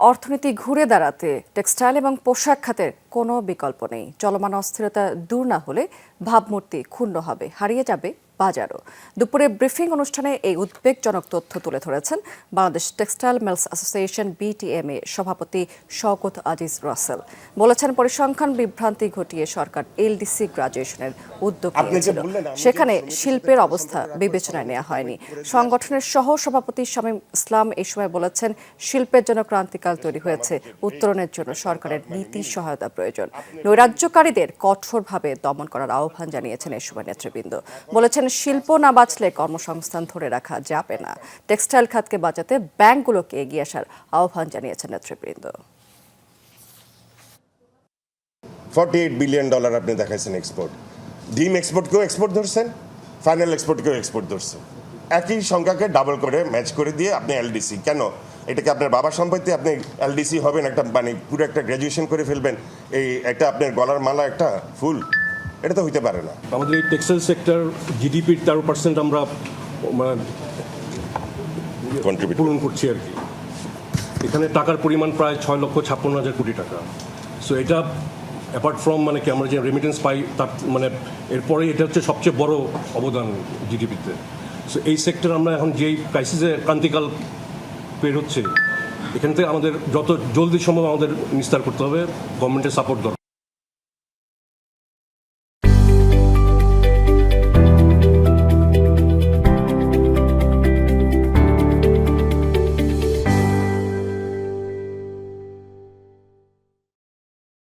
অর্থনীতি ঘুরে দাঁড়াতে টেক্সটাইল এবং পোশাক খাতের কোনো বিকল্প নেই। চলমান অস্থিরতা দূর না হলে ভাবমূর্তি ক্ষুণ্ণ হবে। হারিয়ে যাবে বাজারও। দুপুরে ব্রিফিং অনুষ্ঠানে এই উদ্বেগজনক তথ্য তুলে ধরেছেন Bangladesh textile mills association BTMA সভাপতি শওকত আজিজ রাসেল। বলেছেন পরিসংখ্যান বিভ্রান্তি ঘটিয়ে সরকার এলডিসি গ্রাজুয়েশনের উদ্যোগ নিয়েছিল। সেখানে শিল্পের অবস্থা বিবেচনায় নেওয়া হয়নি। সংগঠনের সহ সভাপতি শামীম ইসলাম এই সময় বলেছেন শিল্পের জন্য ক্রান্তিকাল তৈরি হয়েছে। উত্তরণের জন্য সরকারের নীতি সহায়তা প্রয়োজন। নৈরাজ্যকারীদের কঠোরভাবে দমন করার আহ্বান জানিয়েছেন এই সময় নেতৃবৃন্দ। বলেছেন, শিল্প না বাঁচলে কর্মসংস্থান ধরে রাখা যাবে না। টেক্সটাইল খাতকে বাঁচাতে ব্যাংকগুলোকে এগিয়ে আসার আহ্বান জানিয়েছেন নেতৃবৃন্দ। ফর্টি এইট বিলিয়ন ডলার আপনি দেখাইছেন এক্সপোর্ট ডিম এক্সপোর্টকেও এক্সপোর্ট ধরছেন? ফাইনাল এক্সপোর্টকেও এক্সপোর্ট ধরছেন একই সংখ্যাকে ডাবল করে ম্যাচ করে দিয়ে আপনি এলডিসি কেন? এটাকে আপনার বাবার সম্পত্তি আপনি এলডিসি হবেন একটা মানে পুরো একটা গ্র্যাজুয়েশন করে ফেলবেন। এই একটা আপনার গলার মালা একটা ফুল। এটা তো হইতে পারে না। আমাদের এই টেক্সটাইল সেক্টর জিডিপির তেরো পার্সেন্ট আমরা মানে, পূরণ করছি আর কি। এখানে টাকার পরিমাণ প্রায় ছয় লক্ষ ছাপ্পান্ন হাজার কোটি টাকা। সো এটা অ্যাপার্ট ফ্রম মানে কি আমরা যে রেমিটেন্স পাই তার মানে এরপরে এটা হচ্ছে সবচেয়ে বড় অবদান জিডিপিতে। সো এই সেক্টর আমরা এখন যেই ক্রাইসিসে ক্রান্তিকাল পের হচ্ছে। এখান থেকে আমাদের যত জলদি সম্ভব আমাদের নিস্তার করতে হবে। গভর্নমেন্টের সাপোর্ট দরকার।